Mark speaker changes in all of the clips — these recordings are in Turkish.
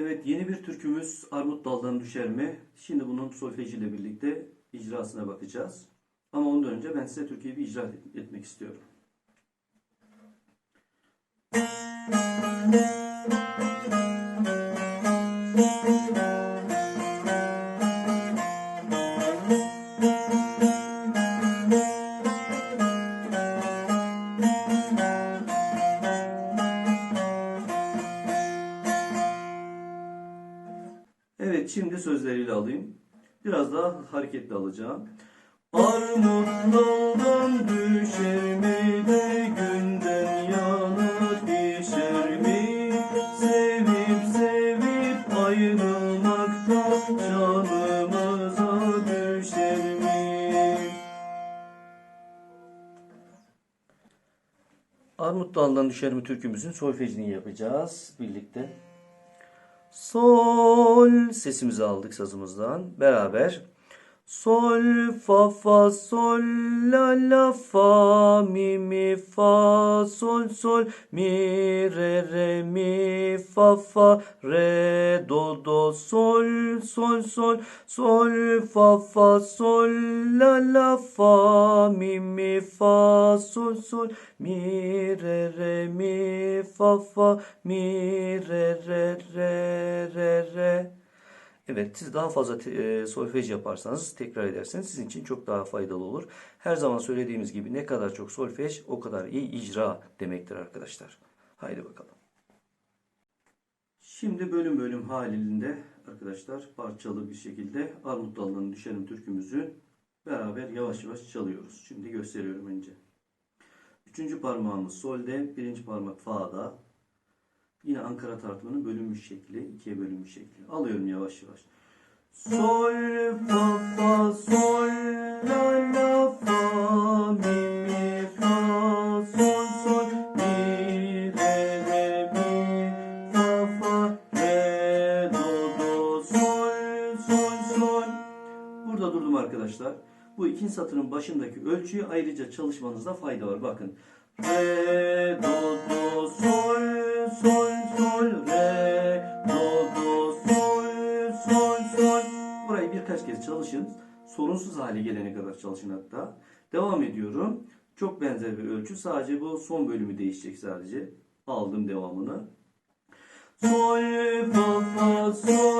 Speaker 1: Evet yeni bir türkümüz Armut Daldan Düşer mi? Şimdi bunun solfeji ile birlikte icrasına bakacağız. Ama ondan önce ben size türküyü bir icra et- etmek istiyorum. Evet şimdi sözleriyle alayım. Biraz daha hareketli alacağım. Armut daldan düşer mi de günden yana pişer mi? Sevip sevip ayrılmakta canımıza düşer mi? Armut daldan düşer mi türkümüzün solfejini yapacağız birlikte. Sol sesimizi aldık sazımızdan beraber. Sol fa fa sol la la fa mi mi fa sol sol mi re re mi fa fa re do do sol sol sol sol fa fa sol la la fa mi mi fa sol sol mi re re mi fa fa mi re re re re re Evet, siz daha fazla e, solfej yaparsanız, tekrar ederseniz sizin için çok daha faydalı olur. Her zaman söylediğimiz gibi ne kadar çok solfej, o kadar iyi icra demektir arkadaşlar. Haydi bakalım. Şimdi bölüm bölüm halinde arkadaşlar parçalı bir şekilde Armut Dalından Düşerim türkümüzü beraber yavaş yavaş çalıyoruz. Şimdi gösteriyorum önce. Üçüncü parmağımız solde, birinci parmak fa'da. Yine Ankara tartımının bölünmüş şekli, ikiye bölünmüş şekli. Alıyorum yavaş yavaş. Sol, fa, fa, sol, la, la, fa, mi, mi, fa, sol, sol, mi, re, re, mi, fa, fa, re, do, do, sol, sol, sol. Burada durdum arkadaşlar. Bu ikinci satırın başındaki ölçüyü ayrıca çalışmanızda fayda var. Bakın. Re, do, do, sol, sol, sol, re, do, do, sol, sol, sol. Burayı birkaç kez çalışın. Sorunsuz hale gelene kadar çalışın hatta. Devam ediyorum. Çok benzer bir ölçü. Sadece bu son bölümü değişecek sadece. Aldım devamını. Sol, fa, fa, sol,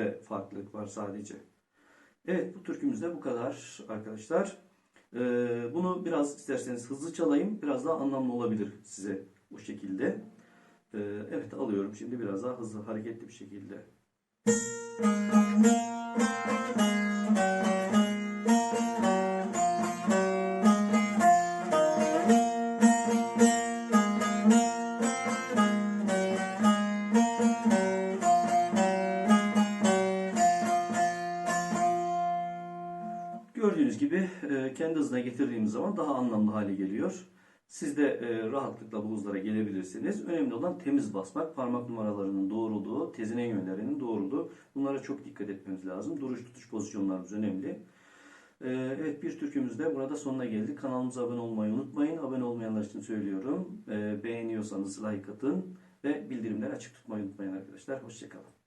Speaker 1: ölçüde farklılık var sadece. Evet bu türkümüzde bu kadar arkadaşlar. Ee, bunu biraz isterseniz hızlı çalayım. Biraz daha anlamlı olabilir size bu şekilde. Ee, evet alıyorum şimdi biraz daha hızlı hareketli bir şekilde. Gördüğünüz gibi e, kendi hızına getirdiğimiz zaman daha anlamlı hale geliyor. Siz de e, rahatlıkla bu hızlara gelebilirsiniz. Önemli olan temiz basmak, parmak numaralarının doğruluğu, tezine yönlerinin doğruluğu. Bunlara çok dikkat etmemiz lazım. Duruş tutuş pozisyonlarımız önemli. E, evet bir türkümüz de burada sonuna geldik. Kanalımıza abone olmayı unutmayın. Abone olmayanlar için söylüyorum. Beğeniyorsanız like atın ve bildirimleri açık tutmayı unutmayın arkadaşlar. Hoşçakalın.